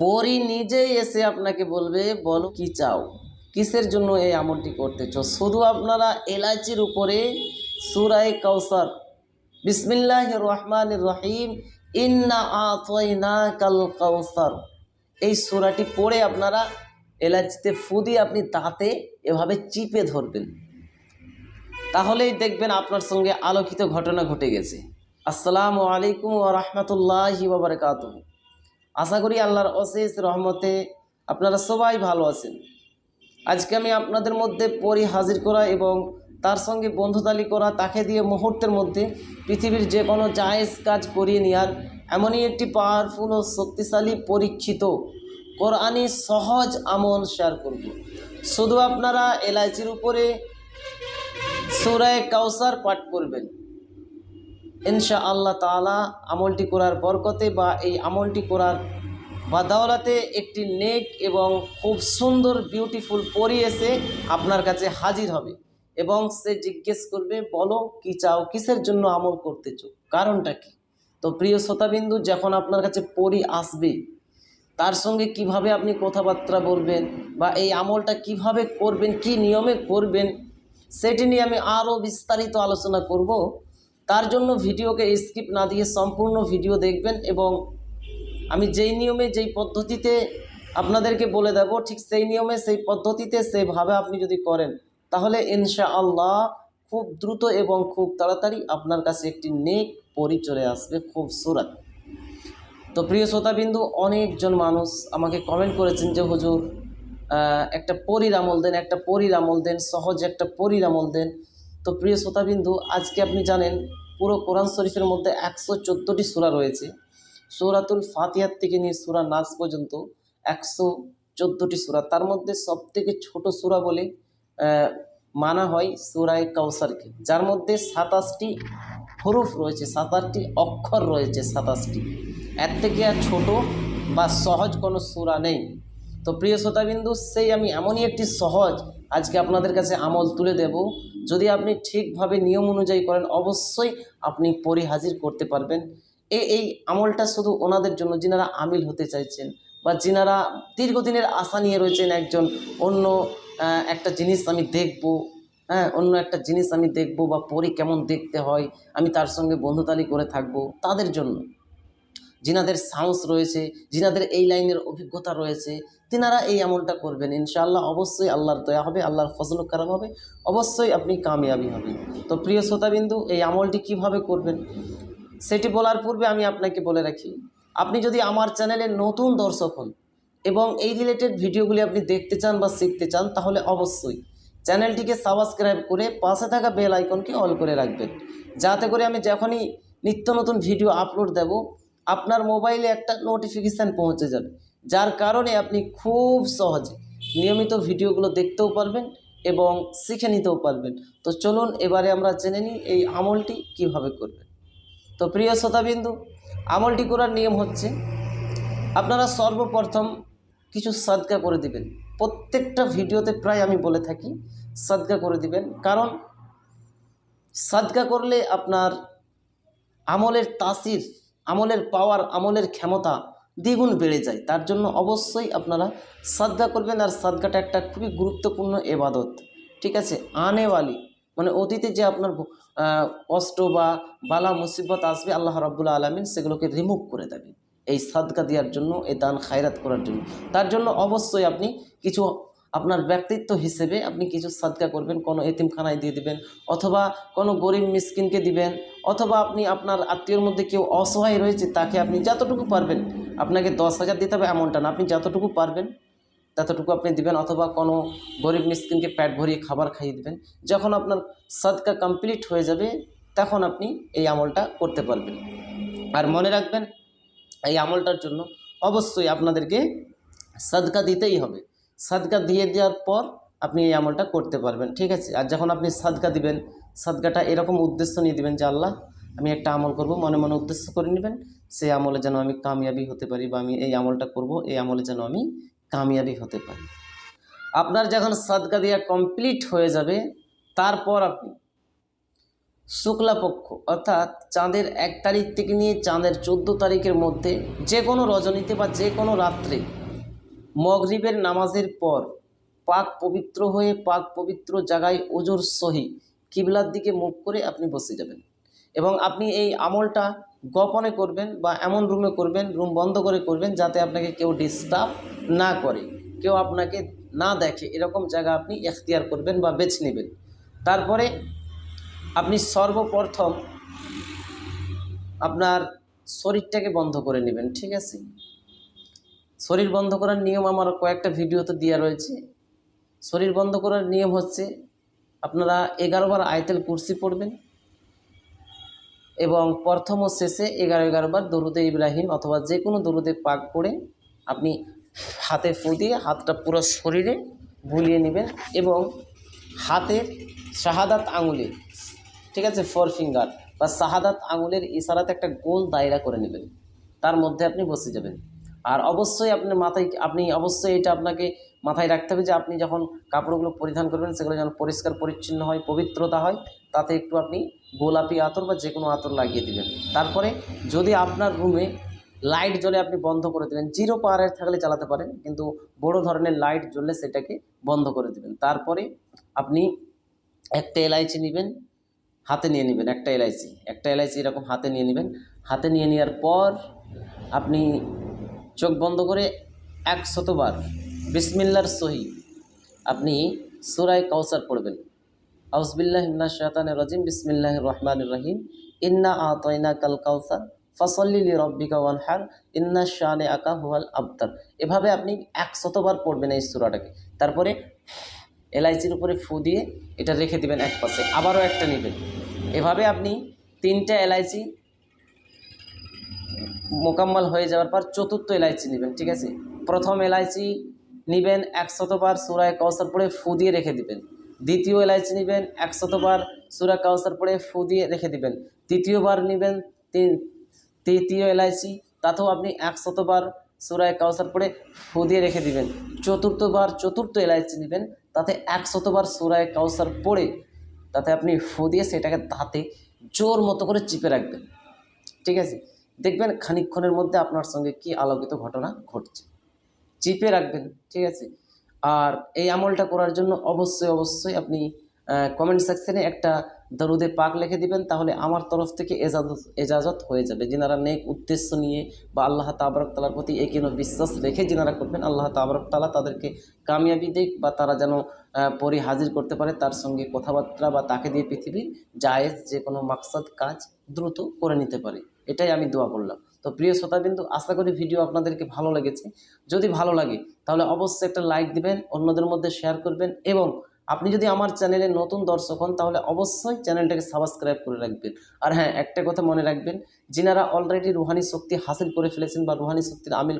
পরি নিজেই এসে আপনাকে বলবে, বলো কি চাও? কিসের জন্য এই আমলটি করতে করতেছ? শুধু আপনারা এলাচির উপরে সুরায় কাউসার বিসমিল্লাহ রহমান রহিম, ইন্না আতয়না কাল কাউসার এই সুরাটি পড়ে আপনারা এলাচিতে ফু দিয়ে আপনি দাঁতে এভাবে চিপে ধরবেন। তাহলেই দেখবেন আপনার সঙ্গে আলোকিত ঘটনা ঘটে গেছে। আসসালামু আলাইকুম ও রহমতুল্লাহি বাবরকাত আশা করি আল্লাহর অশেষ রহমতে আপনারা সবাই ভালো আছেন। আজকে আমি আপনাদের মধ্যে পরি হাজির করা এবং তার সঙ্গে বন্ধুতালি করা, তাকে দিয়ে মুহূর্তের মধ্যে পৃথিবীর যে কোনো জায়েজ কাজ করিয়ে নেওয়ার এমনই একটি পাওয়ারফুল ও শক্তিশালী পরীক্ষিত কোরআনি সহজ আমল শেয়ার করব। শুধু আপনারা এলআইসির উপরে সুরায় কাউসার পাঠ করবেন। ইনশা আল্লাহ তাআলা আমলটি করার বরকতে বা এই আমলটি করার বাদাওলাতে একটি নেক এবং খুব সুন্দর বিউটিফুল পরি এসে আপনার কাছে হাজির হবে এবং সে জিজ্ঞেস করবে, বলো, কি চাও? কিসের জন্য আমল করতে করতেছ? কারণটা কি? তো প্রিয় শ্রোতাবিন্দু, যখন আপনার কাছে পরি আসবে, তার সঙ্গে কীভাবে আপনি কথাবার্তা বলবেন বা এই আমলটা কীভাবে করবেন, কি নিয়মে করবেন, সেটি নিয়ে আমি আরও বিস্তারিত আলোচনা করব। তার জন্য ভিডিওকে স্কিপ না দিয়ে সম্পূর্ণ ভিডিও দেখবেন এবং আমি যেই নিয়মে, যেই পদ্ধতিতে আপনাদেরকে বলে দেব, ঠিক সেই নিয়মে, সেই পদ্ধতিতে, সেইভাবে আপনি যদি করেন, তাহলে ইনশা আল্লাহ খুব দ্রুত এবং খুব তাড়াতাড়ি আপনার কাছে একটি নেক পরি চলে আসবে, খুব সুরাত। তো প্রিয় শ্রোতাবিন্দু, অনেকজন মানুষ আমাকে কমেন্ট করেছেন যে, হুজুর একটা পরির আমল দেন, একটা পরির আমল দেন, সহজ একটা পরির আমল দেন। তো প্রিয় শ্রোতাবিন্দু, আজকে আপনি জানেন পুরো কোরআন শরীফের মধ্যে একশো চোদ্দোটি সুরা রয়েছে। সুরাতুল ফাতিহার থেকে নিয়ে সুরা নাস পর্যন্ত একশো চোদ্দোটি সূরা। তার মধ্যে সবথেকে ছোট সূরা বলে মানা হয় সুরায় কাউসারকে যার মধ্যে সাতাশটি হরুফ রয়েছে, সাতাশটি অক্ষর রয়েছে, সাতাশটি। এর থেকে আর ছোট বা সহজ কোনো সূরা নেই। তো প্রিয় শ্রোতাবিন্দু, সেই আমি এমনই একটি সহজ আজকে আপনাদের কাছে আমল তুলে দেব। যদি আপনি ঠিকভাবে নিয়ম অনুযায়ী করেন, অবশ্যই আপনি পরিহাজির করতে পারবেন। এই এই আমলটা শুধু ওনাদের জন্য, যিনারা আমিল হতে চাইছেন বা যিনারা দীর্ঘদিনের আশা নিয়ে রয়েছেন একজন অন্য একটা জিনিস আমি দেখব হ্যাঁ অন্য একটা জিনিস আমি দেখব বা পরি কেমন দেখতে হয়, আমি তার সঙ্গে বন্ধুতালি করে থাকব, তাদের জন্য। যিনাদের সাহস রয়েছে যিনাদের এই লাইনের অভিজ্ঞতা রয়েছে, তিনারা এই আমলটা করবেন। ইনশাআল্লাহ অবশ্যই আল্লাহর দয়া হবে, আল্লাহর ফজল কারাম হবে, অবশ্যই আপনি কামিয়াবি হবেন। তো প্রিয় শ্রোতাবিন্দু, এই আমলটি কীভাবে করবেন? সেটি বলার পূর্বে আমি আপনাকে বলে রাখি, আপনি যদি আমার চ্যানেলের নতুন দর্শক হন এবং এই রিলেটেড ভিডিওগুলি আপনি দেখতে চান বা শিখতে চান, তাহলে অবশ্যই চ্যানেলটিকে সাবস্ক্রাইব করে পাশে থাকা বেল আইকনকে অল করে রাখবেন। যাতে করে আমি যখনই নিত্য নতুন ভিডিও আপলোড দেব আপনার মোবাইলে একটা নোটিফিকেশান পৌঁছে যাবে। যার কারণে আপনি খুব সহজে নিয়মিত ভিডিওগুলো দেখতেও পারবেন এবং শিখে নিতেও পারবেন। তো চলুন এবারে আমরা জেনে নিই এই আমলটি কীভাবে করবেন। তো প্রিয় শ্রোতাবিন্দু, আমলটি করার নিয়ম হচ্ছে, আপনারা সর্বপ্রথম কিছু সাদকা করে দিবেন। প্রত্যেকটা ভিডিওতে প্রায় আমি বলে থাকি, সাদকা করে দিবেন। কারণ সাদকা করলে আপনার আমলের তাসির আমলের পাওয়ার আমলের ক্ষমতা দ্বিগুণ বেড়ে যায়। তার জন্য অবশ্যই আপনারা সাদকা করবেন আর সাদকাটা একটা খুবই গুরুত্বপূর্ণ এবাদত। ঠিক আছে? আনেওয়ালি মানে অতীতে যে আপনার কষ্ট বা বালা, মুসিবত আসবে, আল্লাহ রাব্বুল আলমিন সেগুলোকে রিমুভ করে দেবে এই সাদকা দেওয়ার জন্য, এই দান, খায়রাত করার জন্য। তার জন্য অবশ্যই আপনি কিছু আপনার ব্যক্তিত্ব হিসেবে আপনি কিছু সাদকা করবেন, কোনো এতিমখানায় দিয়ে দিবেন, অথবা কোনো গরিব মিসকিনকে দিবেন, অথবা আপনি আপনার আত্মীয়র মধ্যে কেউ অসহায় রয়েছে তাকে আপনি যতটুকু পারবেন, আপনাকে দশ হাজার দিতে হবে এমনটা না, আপনি যতটুকু পারবেন ততটুকু আপনি দিবেন, অথবা কোনো গরিব মিসকিনকে পেট ভরিয়ে খাবার খাইয়ে দিবেন, যখন আপনার সাদকা কমপ্লিট হয়ে যাবে তখন আপনি এই আমলটা করতে পারবেন। আর মনে রাখবেন, এই আমলটার জন্য অবশ্যই আপনাদেরকে সাদকা দিতেই হবে। সাদকা দিয়ে দেওয়ার পর আপনি এই আমলটা করতে পারবেন। ঠিক আছে? আর যখন আপনি সাদকা দিবেন, সাদকাটা এরকম উদ্দেশ্য নিয়ে দিবেন যে, আল্লাহ, আমি একটা আমল করব। মনে মনে উদ্দেশ্য করে নেবেন, সেই আমলে যেন আমি কামিয়াবি হতে পারি বা আমি এই আমলটা করব, এই আমলে যেন আমি কামিয়াবি হতে পারি। আপনার যখন সাদকা দেওয়া কমপ্লিট হয়ে যাবে, তারপর আপনি শুক্লাপক্ষ অর্থাৎ চাঁদের এক তারিখ থেকে নিয়ে চাঁদের চোদ্দ তারিখের মধ্যে যে কোনো রজনীতে বা যে কোনো রাত্রে মগরিবের নামাজের পর পাক পবিত্র হয়ে পাক পবিত্র জায়গায় ওজোর সহি কিবলার দিকে মুখ করে আপনি বসে যাবেন। এবং আপনি এই আমলটা গোপনে করবেন বা এমন রুমে করবেন, রুম বন্ধ করে করবেন যাতে আপনাকে কেউ ডিস্টার্ব না করে, কেউ আপনাকে না দেখে। এরকম জায়গা আপনি এখতিয়ার করবেন বা বেছে নেবেন। তারপরে আপনি সর্বপ্রথম আপনার শরীরটাকে বন্ধ করে নেবেন, ঠিক আছে? শরীর বন্ধ করার নিয়ম আমার কয়েকটা ভিডিওতে দেওয়া রয়েছে। শরীর বন্ধ করার নিয়ম হচ্ছে, আপনারা এগারোবার আয়তেল কুরসি পড়বেন এবং প্রথম ও শেষে এগারো এগারোবার দরুদে ইব্রাহিম অথবা যে কোনো দরুদে পাক করে আপনি হাতে ফু দিয়ে হাতটা পুরো শরীরে বুলিয়ে নেবেন এবং হাতের শাহাদাত আঙুলে, ঠিক আছে ফোর ফিঙ্গার বা শাহাদাত আঙুলের ইশারাতে একটা গোল দায়রা করে নেবেন। তার মধ্যে আপনি বসে যাবেন। আর অবশ্যই আপনার মাথায়, আপনি অবশ্যই এটা আপনাকে মাথায় রাখতে হবে যে আপনি যখন কাপড়গুলো পরিধান করবেন, সেগুলো যেন পরিষ্কার, পরিচ্ছন্ন হয়, পবিত্রতা হয়, তাতে একটু আপনি গোলাপি আতর বা যে কোনো আতর লাগিয়ে দিবেন। তারপরে যদি আপনার রুমে লাইট জ্বলে আপনি বন্ধ করে দেবেন জিরো পাওয়ারের থাকলে চালাতে পারেন, কিন্তু বড় ধরনের লাইট জ্বললে সেটাকে বন্ধ করে দেবেন। তারপরে আপনি একটা এলাইচি নেবেন, হাতে নিয়ে নেবেন, একটা এলাইচি একটা এলাইচি এরকম হাতে নিয়ে নেবেন। হাতে নিয়ে নেওয়ার পর আপনি চোখ বন্ধ করে এক শতবার বিসমিল্লার সহি। আপনি সুরায় কাউসার পড়বেন। আউসবিল্লাহ ইন্না শাতানের রাজিম। বিসমিল্লাহ রহমান রহিম। ইন্না আতয়না কাল কাউসার ফসল্লি রব্বিকা ওয়ানহার। ইন্না শানে আকা হুয়াল আবতার। এভাবে আপনি এক শতবার পড়বেন এই সুরাটাকে। তারপরে এলাইচির উপরে ফু দিয়ে এটা রেখে দিবেন এক পাশে। আবারও একটা নেবেন। এভাবে আপনি তিনটা এলাইচি মোকাম্মল হয়ে যাওয়ার পর চতুর্থ এলাইচি নেবেন, ঠিক আছে? প্রথম এলাইচি নেবেন একশতবার সুরায় কাউসার পড়ে ফু দিয়ে রেখে দিবেন। দ্বিতীয় এলাইচি নেবেন একশতবার সুরা কাউসার পড়ে ফু দিয়ে রেখে দিবেন। তৃতীয়বার নেবেন তৃতীয় এলাইচি, তাতেও আপনি একশতবার সুরায় কাউসার পড়ে ফু দিয়ে রেখে দিবেন। চতুর্থবার চতুর্থ এলাইচি নেবেন, তাতে একশতবার সুরায় কাউসার পড়ে তাতে আপনি ফু দিয়ে সেটাকে দাঁতে জোর মতো করে চিপে রাখবেন। ঠিক আছে? দেখবেন খানিকক্ষণের মধ্যে আপনার সঙ্গে কি আলোকিত ঘটনা ঘটছে। চিপে রাখবেন, ঠিক আছে? আর এই আমলটা করার জন্য অবশ্যই অবশ্যই আপনি কমেন্ট সেকশনে একটা দরুদে পাক লিখে দিবেন, তাহলে আমার তরফ থেকে এজাজত এজাজত হয়ে যাবে। যিনারা নেক উদ্দেশ্য নিয়ে বা আল্লাহ তাবরক তালার প্রতি একিন বিশ্বাস রেখে যিনারা করবেন, আল্লাহ তাবরক তালা তাদেরকে কামিয়াবি দেখ বা তারা যেন পরি হাজির করতে পারে, তার সঙ্গে কথাবার্তা বা তাকে দিয়ে পৃথিবীর জায়েজ যে কোনো মাকসাদ কাজ দ্রুত করে নিতে পারে। এটাই আমি দোয়া করলাম। তো প্রিয় শ্রোতা শ্রোতাবিন্দু, আশা করি ভিডিও আপনাদেরকে ভালো লেগেছে। যদি ভালো লাগে, তাহলে অবশ্যই একটা লাইক দিবেন, অন্যদের মধ্যে শেয়ার করবেন এবং আপনি যদি আমার চ্যানেলে নতুন দর্শক হন, তাহলে অবশ্যই চ্যানেলটাকে সাবস্ক্রাইব করে রাখবেন। আর হ্যাঁ একটা কথা মনে রাখবেন, যিনারা অলরেডি রুহানি শক্তি হাসিল করে ফেলেছেন বা রুহানি শক্তির আমিল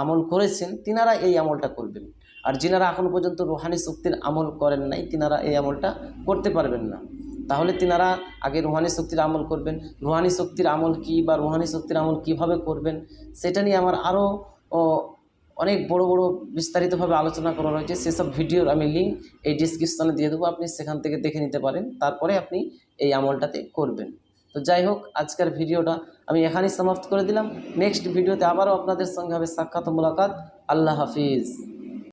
আমল করেছেন, তিনারা এই আমলটা করবেন। আর যিনারা এখনও পর্যন্ত রুহানি শক্তির আমল করেন নাই, তিনারা এই আমলটা করতে পারবেন না। তাহলে তিনারা আগে রুহানি শক্তির আমল করবেন। রুহানি শক্তির আমল কি বা রুহানি শক্তির আমল কীভাবে করবেন, সেটা নিয়ে আমার আরও অনেক বড় বড় বিস্তারিতভাবে আলোচনা করা রয়েছে। সেসব ভিডিওর আমি লিঙ্ক এই ডিসক্রিপশানে দিয়ে দেবো। আপনি সেখান থেকে দেখে নিতে পারেন। তারপরে আপনি এই আমলটাতে করবেন। তো যাই হোক, আজকের ভিডিওটা আমি এখানেই সমাপ্ত করে দিলাম। নেক্সট ভিডিওতে আবারও আপনাদের সঙ্গে হবে সাক্ষাৎ মোলাকাত। আল্লাহ হাফিজ।